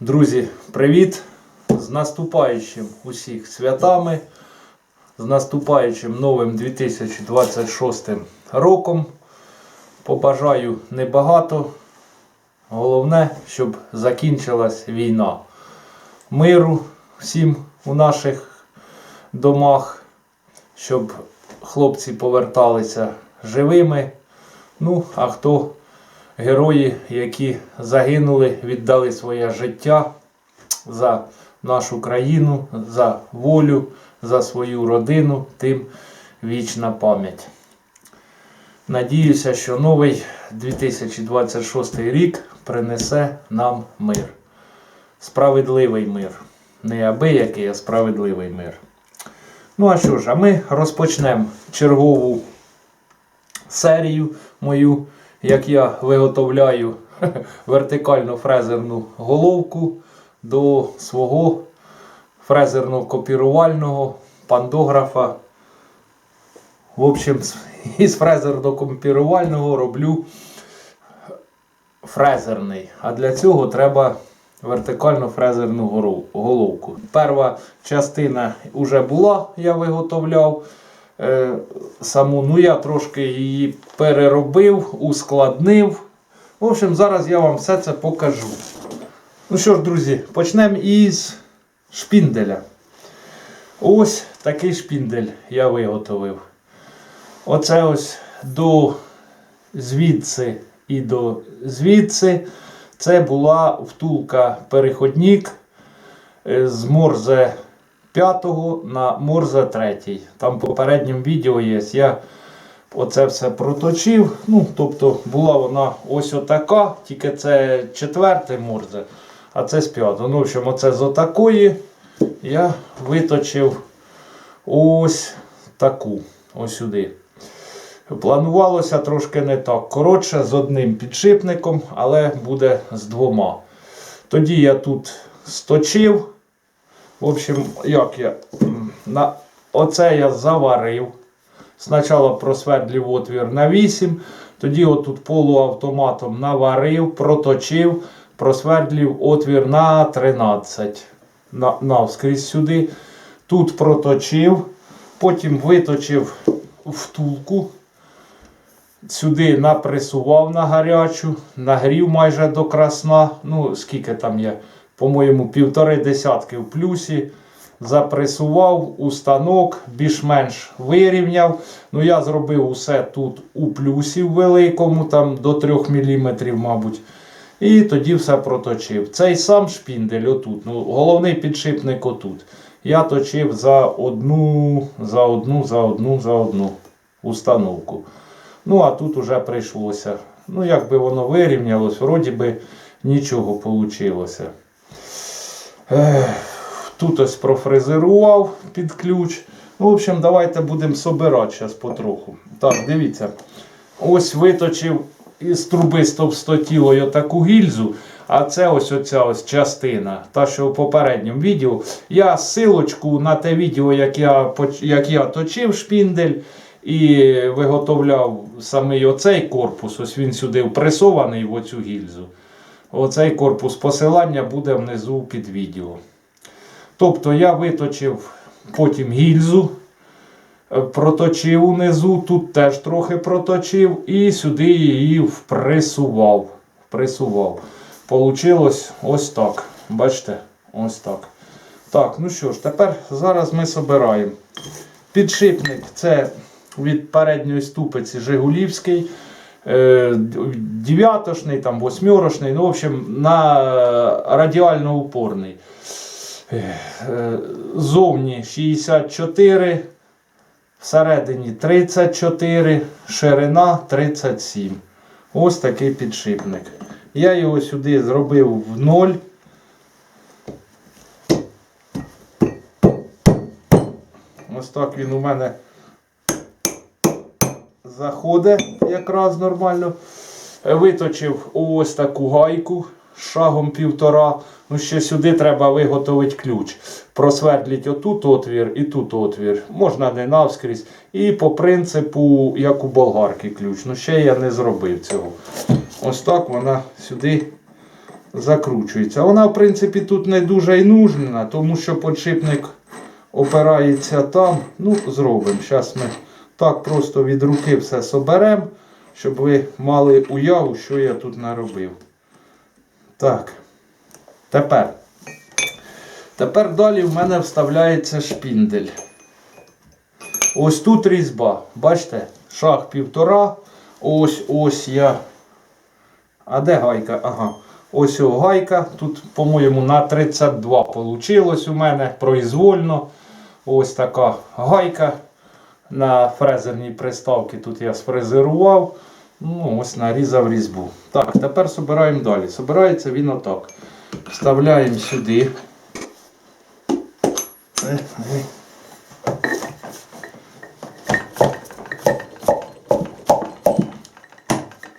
Друзі, привіт! З наступаючим усіх святами, з наступаючим новим 2026 роком. Побажаю небагато. Головне, щоб закінчилась війна. Миру всім у наших домах, щоб хлопці поверталися живими. Ну, а хто герої, які загинули, віддали своє життя за нашу країну, за волю, за свою родину, тим вічна пам'ять. Надіюся, що новий 2026 рік принесе нам мир. Справедливий мир. Не абиякий, а справедливий мир. Ну а що ж, а ми розпочнемо чергову серію мою, як я виготовляю вертикально фрезерну головку до свого фрезерно-копірувального пандографа. В общем, із фрезерно-копірувального роблю фрезерний. А для цього треба вертикально фрезерну головку. Перша частина вже була, я виготовляв. Е, саму, ну я трошки її переробив, ускладнив. В общем, зараз я вам все це покажу. Ну що ж, друзі, почнемо із шпінделя. Ось такий шпіндель я виготовив. Оце ось до звідси і до звідси. Це була втулка переходник е, з Морзе 5 на Морзе 3. Там в попередньому відео є. Я оце все проточив. Ну, тобто була вона ось отака, тільки це четвертий Морзе, а це з 5. Ну, в общем, оце з отакої я виточив ось таку. Ось сюди. Планувалося трошки не так. Коротше, з одним підшипником, але буде з двома. Тоді я тут сточив. В общем, як я. На... Оце я заварив. Спочатку просвердлив отвір на 8, тоді отут полуавтоматом наварив, проточив, просвердлив отвір на 13. На, навскрізь сюди. Тут проточив, потім виточив втулку. Сюди напресував на гарячу, нагрів майже до красна. Ну, скільки там є, по-моєму, півтори десятки в плюсі. Запресував у станок, більш-менш вирівняв. Ну, я зробив усе тут у плюсі в великому, там до 3 мм, мабуть. І тоді все проточив. Цей сам шпіндель отут. Ну, головний підшипник отут. Я точив за одну, за одну, за одну, за одну установку. Ну, а тут уже прийшлося. Ну, як би воно вирівнялось, вроді би нічого вийшло. Тут ось профрезерував під ключ. Ну, в общем, давайте будемо собирати зараз потроху. Так, дивіться. Ось виточив із труби стовстотілою таку гільзу. А це ось оця ось частина, та що в попередньому відео. Я силочку на те відео, як я, як я точив шпіндель і виготовляв самий оцей корпус. Ось він сюди впресований в оцю гільзу. Оцей корпус посилання буде внизу під відео. Тобто я виточив потім гільзу, е, проточив унизу, тут теж трохи проточив і сюди її впресував. впресував. Получилось ось так. Бачите? Ось так. Так, ну що ж, тепер зараз ми собираємо. Підшипник це від передньої ступиці Жигулівський. Е, Дев'ятошний, там восьмерочний, ну, в общем, на радіально упорний. Е, Зовні 64, всередині 34, ширина 37. Ось такий підшипник. Я його сюди зробив в ноль. Ось так він у мене заходить якраз нормально. Е, Виточив ось таку гайку шагом півтора. Ну, ще сюди треба виготовити ключ. Просвердліть отут отвір і тут отвір. Можна не навскрізь. І по принципу, як у болгарки ключ. Ну ще я не зробив цього. Ось так вона сюди закручується. Вона, в принципі, тут не дуже й нужна, тому що подшипник опирається там. Ну, зробимо. Зараз ми так просто від руки все соберемо, щоб ви мали уяву, що я тут наробив. Так. Тепер. Тепер далі в мене вставляється шпіндель. Ось тут різьба. Бачите? Шаг півтора. Ось ось я. А де гайка? Ага. Ось о гайка. Тут, по-моєму, на 32 вийшло у мене произвольно. Ось така гайка. На фрезерній приставці тут я сфрезерував. Ну, ось нарізав різьбу. Так, тепер собираємо далі. Собирається він отак. Вставляємо сюди.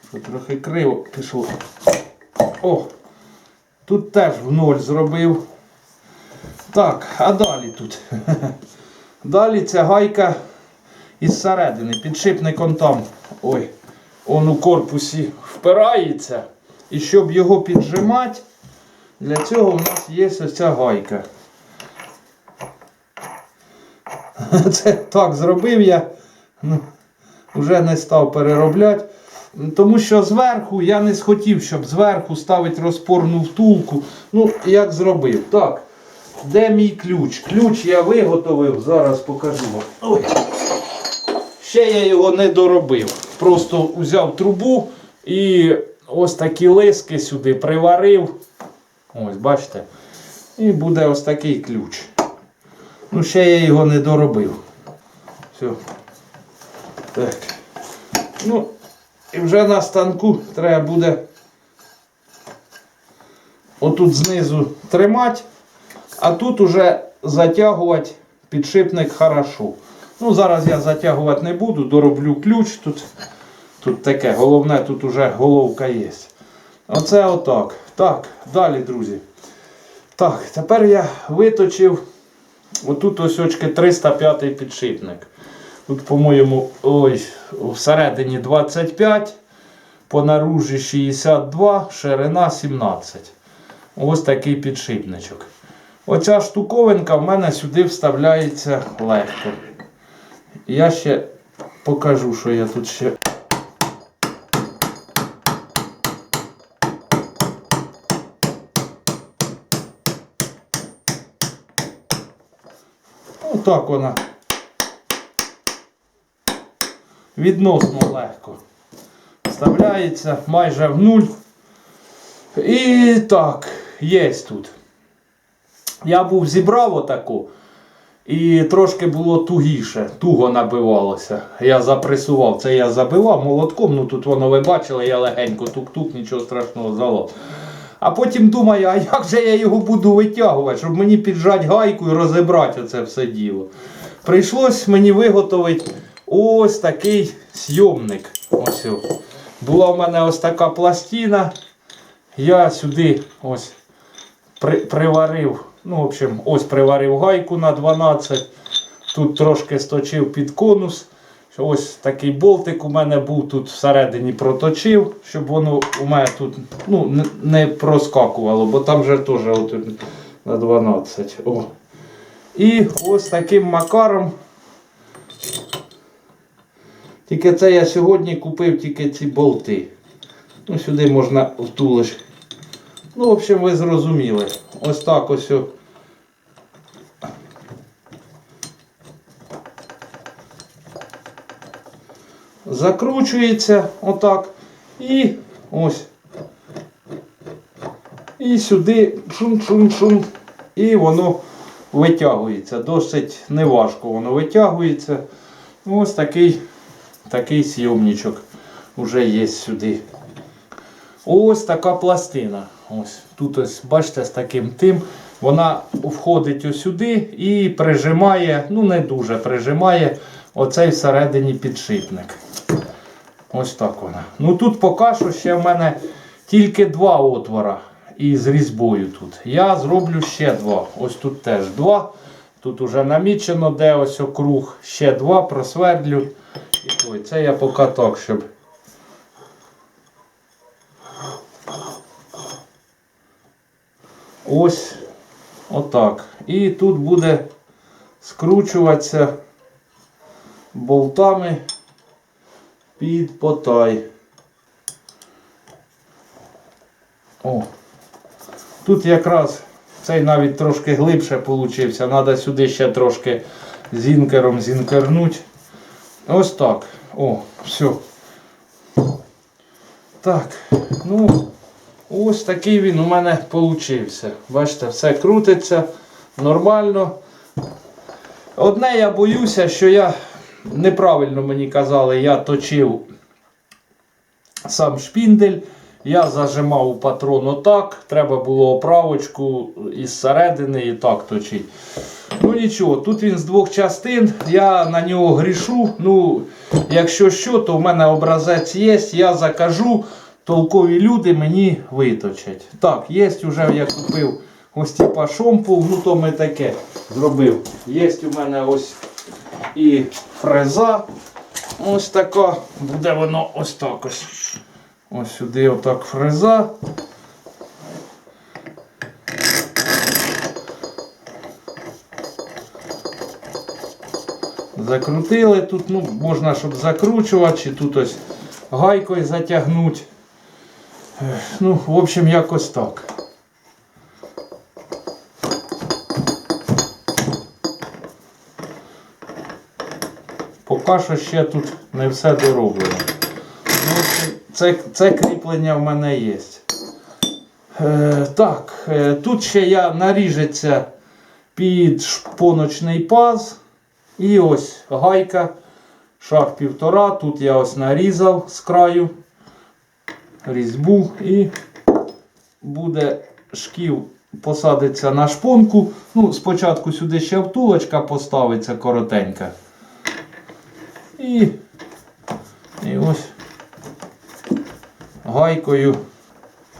Що трохи криво пішло. О! Тут теж в ноль зробив. Так, а далі тут. Далі ця гайка із середини. Підшипником там. Ой, он у корпусі впирається. І щоб його піджимати, для цього у нас є ось ця гайка. Це так зробив я. Ну, вже не став переробляти. Тому що зверху я не схотів, щоб зверху ставити розпорну втулку. Ну, як зробив. Так, де мій ключ? Ключ я виготовив, зараз покажу вам. Ой. Ще я його не доробив. Просто взяв трубу і ось такі лиски сюди приварив. Ось, бачите. І буде ось такий ключ. Ну, ще я його не доробив. Все. Так. Ну, і вже на станку треба буде отут знизу тримати, а тут уже затягувати підшипник хорошо. Ну, зараз я затягувати не буду, дороблю ключ. Тут тут таке, головне, тут уже головка є. Оце отак. Так, далі, друзі. Так, тепер я виточив отут ось очки 305 підшипник. Тут, по-моєму, всередині 25, по наружі 62, ширина 17. Ось такий підшипничок. Оця штуковинка в мене сюди вставляється легко. Я ще покажу, що я тут ще. Отак вона. Відносно легко. Вставляється майже в нуль. І так, є тут. Я був зібрав отаку. І трошки було тугіше, туго набивалося. Я запресував. Це я забивав молотком, ну тут воно ви бачили, я легенько тук-тук, нічого страшного зало. А потім думаю, а як же я його буду витягувати, щоб мені піджати гайку і розібрати це все діло. Прийшлось мені виготовити ось такий сйомник. Ось. Була в мене ось така пластина. Я сюди ось при, приварив. Ну, в общем, ось приварив гайку на 12. Тут трошки сточив під конус. Ось такий болтик у мене був тут всередині проточив, щоб воно у мене тут ну, не- проскакувало, бо там вже теж от на 12. О. І ось таким макаром. Тільки це я сьогодні купив тільки ці болти. Ну, сюди можна втулиш. Ну, в общем, ви зрозуміли. Ось так ось. Закручується отак. І ось. І сюди шум-шум-шум. І воно витягується. Досить неважко воно витягується. Ось такий, такий сйомничок вже є сюди. Ось така пластина. Ось тут ось, бачите, з таким тим. Вона входить сюди і прижимає, ну не дуже прижимає оцей всередині підшипник. Ось так вона. Ну тут поки що ще в мене тільки два отвора із різьбою тут. Я зроблю ще два. Ось тут теж два. Тут уже намічено, де ось округ. Ще два просвердлю. І той. Це я поки так, щоб. ось отак. І тут буде скручуватися болтами під потай. О. Тут якраз цей навіть трошки глибше получився. Треба сюди ще трошки зінкером зінкернуть. Ось так. О, все. Так, ну, ось такий він у мене получився. Бачите, все крутиться нормально. Одне я боюся, що я неправильно мені казали, я точив сам шпіндель. Я зажимав патрон отак, треба було оправочку із середини і так точити. Ну нічого, тут він з двох частин, я на нього грішу. Ну, якщо що, то в мене образець є, я закажу, толкові люди мені виточать. Так, є вже я купив ось типа шомпул, ну то ми таке зробив. Є у мене ось і фреза. Ось така. Буде воно ось так ось. Ось сюди отак фреза. Закрутили тут, ну, можна, щоб закручувати, чи тут ось гайкою затягнути. Ну, в общем, якось так. Поки що ще тут не все дороблено. Ну, це, це кріплення в мене є. Е, так, е, тут ще я наріжеться під шпоночний паз. І ось гайка, шаг півтора. Тут я ось нарізав з краю різьбу і буде шків посадиться на шпонку. Ну, спочатку сюди ще втулочка поставиться коротенька. І, і ось гайкою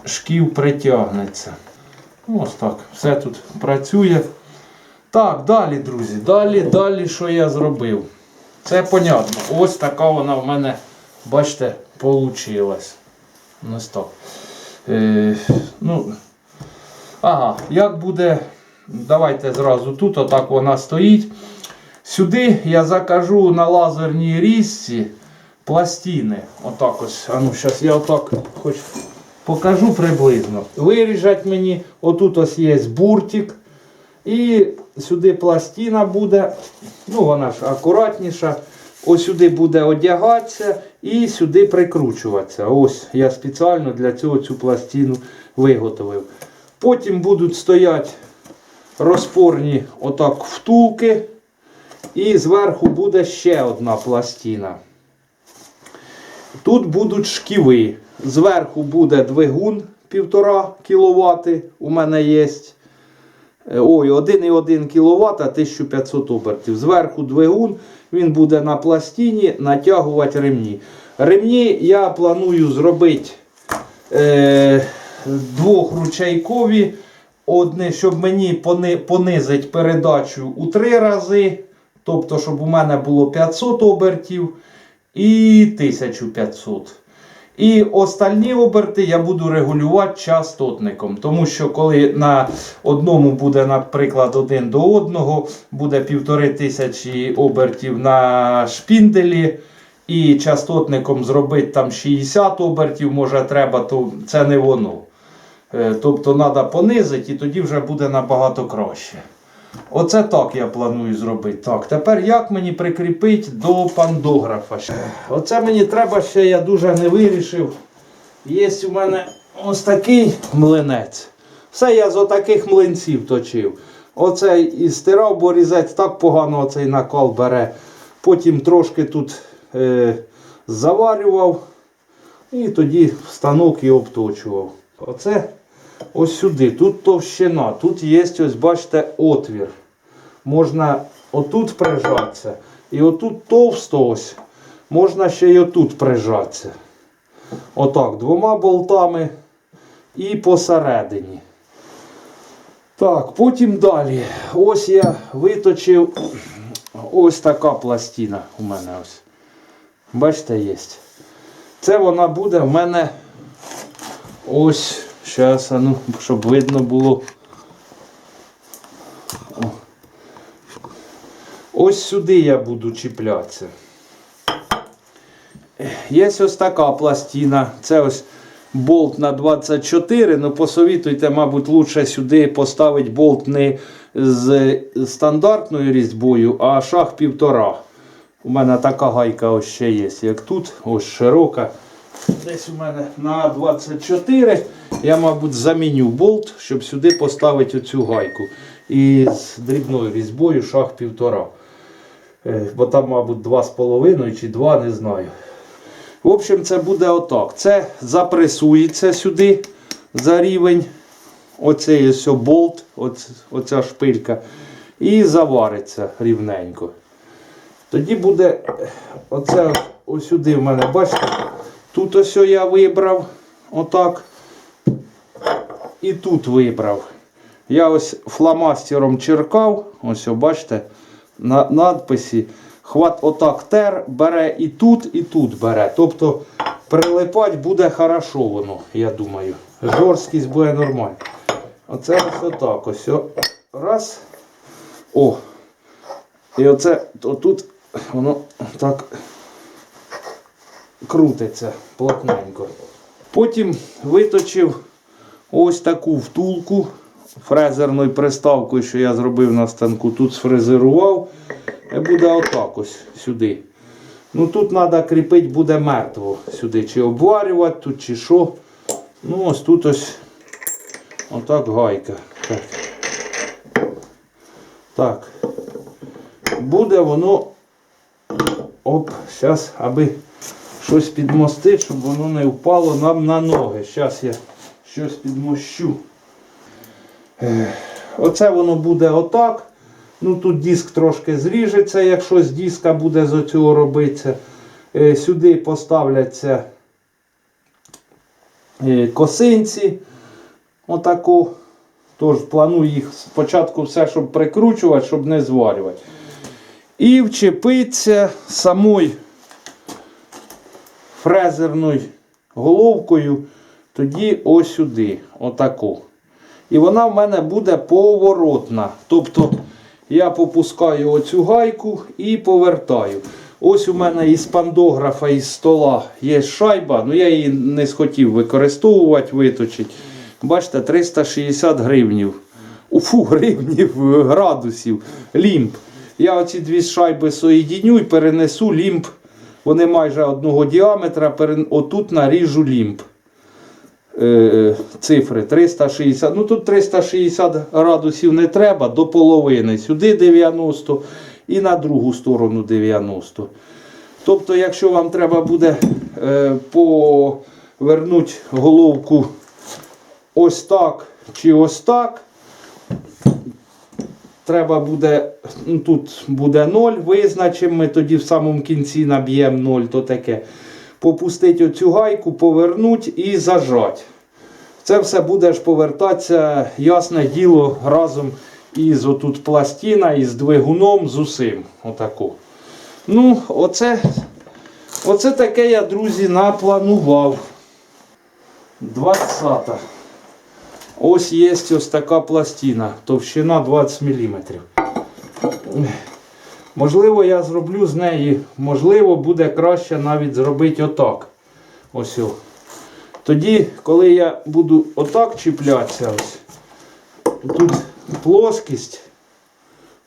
шків притягнеться. Ось так. Все тут працює. Так, далі, друзі. Далі, далі, що я зробив? Це понятно. Ось така вона в мене, бачите, получилась. Ось так. Е, ну, ага, як буде. Давайте зразу тут, отак вона стоїть. Сюди я закажу на лазерній різці пластини. Отак ось. А ну, зараз я отак хоч покажу приблизно. Виріжать мені, отут ось є буртик. І сюди пластина буде, ну вона ж акуратніша. Ось сюди буде одягатися і сюди прикручуватися. Ось я спеціально для цього цю пластину виготовив. Потім будуть стояти розпорні отак втулки. І зверху буде ще одна пластина. Тут будуть шківи. Зверху буде двигун 1,5 кВт. У мене є. Ой, 1,1 кВт 1500 обертів. Зверху двигун, він буде на пластині натягувати ремні. Ремні я планую зробити е, двохручейкові. Одне, щоб мені пони, понизити передачу у три рази. Тобто, щоб у мене було 500 обертів і 1500. І остальні оберти я буду регулювати частотником. Тому що коли на одному буде, наприклад, один до одного, буде півтори тисячі обертів на шпінделі. І частотником зробити там 60 обертів, може треба, то це не воно. Е, Тобто треба понизити і тоді вже буде набагато краще. Оце так я планую зробити. Так, тепер як мені прикріпити до пандографа? Оце мені треба ще, я дуже не вирішив. Є у мене ось такий млинець. Все я з отаких млинців точив. Оцей і стирав, бо різець так погано оцей накал бере. Потім трошки тут е, заварював і тоді в станок і обточував. Оце ось сюди. Тут товщина, тут є, ось бачите, отвір. Можна отут прижатися. І отут товсто ось. Можна ще й отут прижатися. Отак, двома болтами і посередині. Так, потім далі. Ось я виточив ось така пластина у мене ось. Бачите, є. Це вона буде в мене ось. Зараз, ну, щоб видно було. Ось сюди я буду чіплятися. Є ось така пластина. Це ось болт на 24. Ну, посовітуйте, мабуть, лучше сюди поставити болт не з стандартною різьбою, а шах півтора. У мене така гайка ось ще є, як тут, ось широка. Десь у мене на 24. Я, мабуть, заміню болт, щоб сюди поставити оцю гайку. І з дрібною різьбою шаг півтора. Е, Бо там, мабуть, 2,5 чи 2, не знаю. В общем, це буде отак. Це запресується сюди за рівень. Оцей ось болт, оц- оця шпилька. І завариться рівненько. Тоді буде е, оце ось сюди в мене, бачите, тут ось я вибрав отак. І тут вибрав. Я ось фломастером черкав, ось бачите, на надписі. Хват отак тер бере і тут, і тут бере. Тобто прилипати буде хорошо воно, я думаю. Жорсткість буде нормальна. Оце ось отак ось. Раз. О. І оце отут воно так крутиться плотненько. Потім виточив ось таку втулку фрезерною приставкою, що я зробив на станку. Тут сфрезерував. І буде отак ось сюди. Ну тут треба кріпити буде мертво сюди. Чи обварювати тут, чи що. Ну ось тут ось отак гайка. Так. Так. Буде воно. Оп, зараз, аби щось підмостити, щоб воно не впало нам на ноги. Зараз я щось підмощу. Оце воно буде отак. Ну тут диск трошки зріжеться, якщо з диска буде з цього робитися. Е, Сюди поставляться е, косинці. Отаку. Тож планую їх спочатку все, щоб прикручувати, щоб не зварювати. І вчепиться самою фрезерною головкою тоді ось сюди. Отаку. І вона в мене буде поворотна. Тобто я попускаю оцю гайку і повертаю. Ось у мене із пандографа із стола є шайба, ну я її не схотів використовувати, виточити. Бачите, 360 гривнів. Уфу, гривнів градусів. Лімп. Я оці дві шайби соєдіню і перенесу лімп. Вони майже одного діаметра. Отут наріжу лімп е, цифри 360. Ну тут 360 градусів не треба до половини. Сюди 90 і на другу сторону 90. Тобто, якщо вам треба буде е, повернути головку ось так чи ось так, треба буде, ну, тут буде 0, визначимо, ми тоді в самому кінці наб'ємо 0, то таке. Попустити оцю гайку, повернути і зажати. Це все буде ж повертатися, ясне діло, разом із отут пластина, із двигуном, з усім. Отаку. Ну, оце, оце таке я, друзі, напланував. 20. Ось є ось така пластина, товщина 20 мм. Можливо, я зроблю з неї, можливо, буде краще навіть зробити отак. Ось. Тоді, коли я буду отак чіплятися, ось, тут плоскість,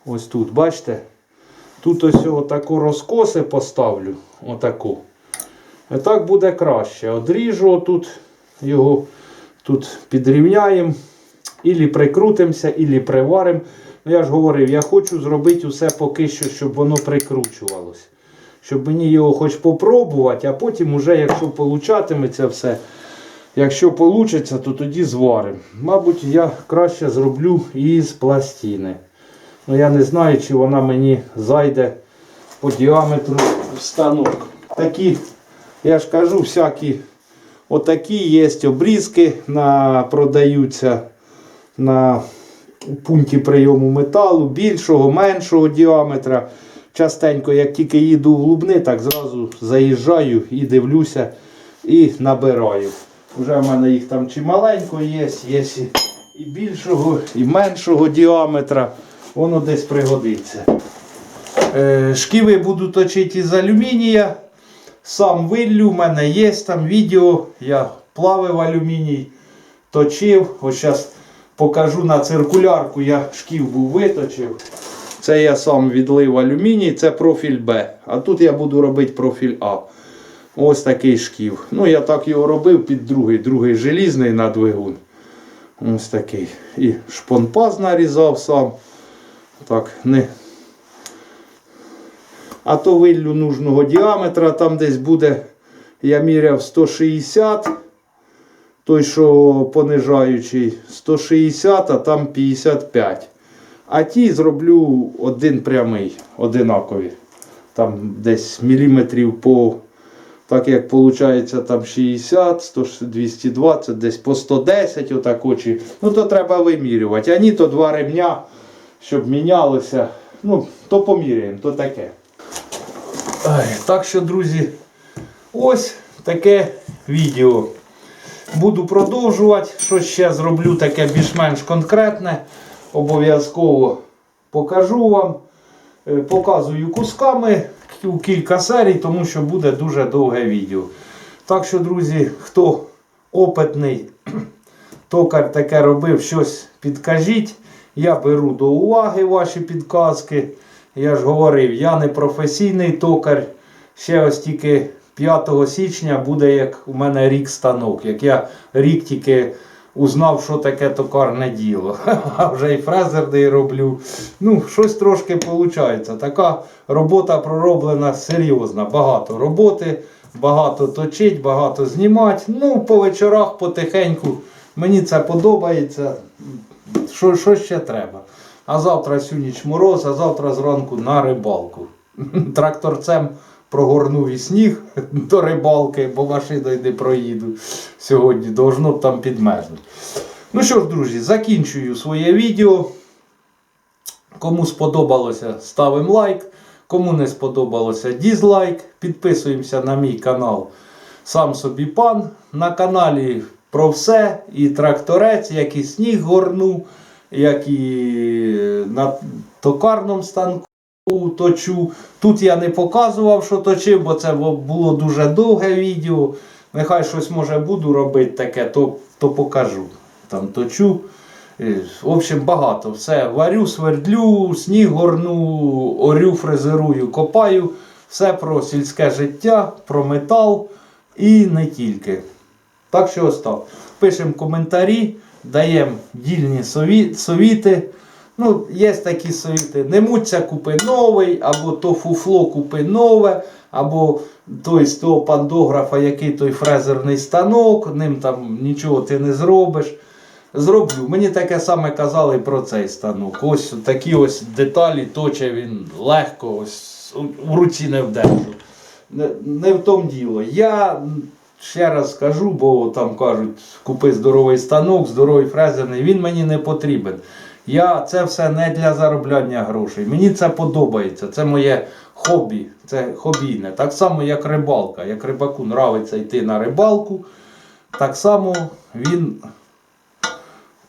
ось тут, бачите? Тут ось отаку розкоси поставлю, отаку. І так буде краще. Одріжу отут його, тут підрівняємо, ілі прикрутимося, ілі приваримо. Ну, я ж говорив, я хочу зробити усе поки що, щоб воно прикручувалось. Щоб мені його хоч попробувати, а потім, уже, якщо получатиметься все, якщо вийде, то тоді зваримо. Мабуть, я краще зроблю із пластини. Ну, я не знаю, чи вона мені зайде по діаметру в станок. Такі, я ж кажу, всякі отакі є обрізки на, продаються на пункті прийому металу, більшого, меншого діаметра. Частенько, як тільки їду в Лубни, так зразу заїжджаю і дивлюся і набираю. Вже в мене їх там чималенько є, є і- більшого, і меншого діаметра. Воно десь пригодиться. Е, Шківи буду точити із алюмінія. Сам виллю, в мене є там відео. Я плавив алюміній, точив. Ось зараз покажу на циркулярку. Я шків був виточив. Це я сам відлив алюміній, це профіль Б. А тут я буду робити профіль А. Ось такий шків. Ну, я так його робив під другий, другий желізний на двигун. Ось такий. І шпонпаз нарізав сам. Так, не. А то виллю нужного діаметра, там десь буде, я міряв 160. Той, що понижаючий 160, а там 55. А ті зроблю один прямий, одинакові. Там десь міліметрів по, так як виходить, там 60, 100, 220, десь по 110 отак очі. Ну то треба вимірювати. А ні, то два ремня, щоб мінялося. Ну, то поміряємо, то таке. Так що, друзі, ось таке відео. Буду продовжувати. Що ще зроблю таке більш-менш конкретне. Обов'язково покажу вам. Е, Показую кусками у кілька серій, тому що буде дуже довге відео. Так що, друзі, хто опитний токар таке робив, щось підкажіть. Я беру до уваги ваші підказки. Я ж говорив, я не професійний токар. Ще ось тільки 5 січня буде як у мене рік станок. Як я рік тільки узнав, що таке токарне діло. А вже і фрезерний роблю. Ну, щось трошки виходить. Така робота пророблена серйозна. Багато роботи, багато точить, багато знімати. Ну, по вечорах потихеньку. Мені це подобається. Що, що ще треба? А завтра всю ніч мороз, а завтра зранку на рибалку. Тракторцем прогорнув і сніг до рибалки, бо машиною не проїду сьогодні. Должно б там підмерзнути. Ну що ж, друзі, закінчую своє відео. Кому сподобалося, ставимо лайк. Кому не сподобалося, дізлайк. Підписуємося на мій канал Сам собі пан. На каналі про все. І тракторець, як і сніг горну, як і на токарному станку точу. Тут я не показував, що точив, бо це було дуже довге відео. Нехай щось може буду робити таке, то, то покажу. Там точу. Е, В общем, багато. Все варю, свердлю, сніг горну, орю, фрезерую, копаю. Все про сільське життя, про метал і не тільки. Так що ось. Пишемо коментарі, даємо дільні совіти. Ну, є такі совіти. Не муться купи новий, або то фуфло купи нове, або той з того пандографа, який той фрезерний станок, ним там нічого ти не зробиш. Зроблю. Мені таке саме казали про цей станок. Ось такі ось деталі точе він легко, ось в руці не вдержу. Не, в тому діло. Я ще раз скажу, бо там кажуть, купи здоровий станок, здоровий фрезерний, він мені не потрібен. Я це все не для заробляння грошей. Мені це подобається. Це моє хобі, це хобійне. Так само, як рибалка. Як рибаку нравиться йти на рибалку, так само він.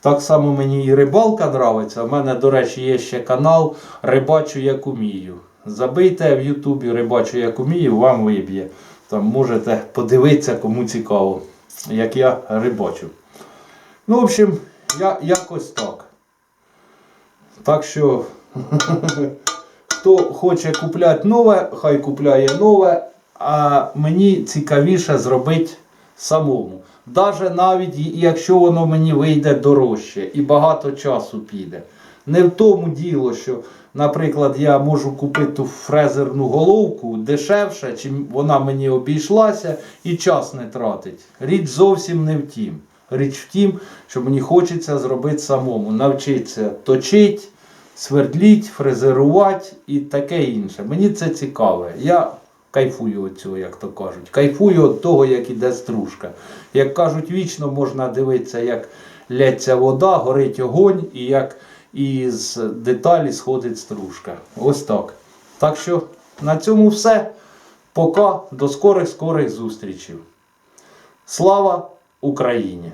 Так само мені і рибалка нравиться. У мене, до речі, є ще канал Рибачу як умію. Забийте в Ютубі Рибачу як умію, вам виб'є. Там можете подивитися, кому цікаво, як я рибачу. Ну, в общем, я, якось так. Так що, хто хоче купляти нове, хай купляє нове, а мені цікавіше зробити самому. Даже навіть якщо воно мені вийде дорожче і багато часу піде. Не в тому діло, що, наприклад, я можу купити ту фрезерну головку дешевше, чим вона мені обійшлася, і час не тратить. Річ зовсім не в тім. Річ в тім, що мені хочеться зробити самому, навчитися точити, свердліть, фрезерувати і таке інше. Мені це цікаве. Я кайфую від цього, як то кажуть. Кайфую від того, як іде стружка. Як кажуть, вічно можна дивитися, як лється вода, горить огонь і як із деталі сходить стружка. Ось так. Так що на цьому все. Пока, до скорих скорих зустрічей. Слава Україні!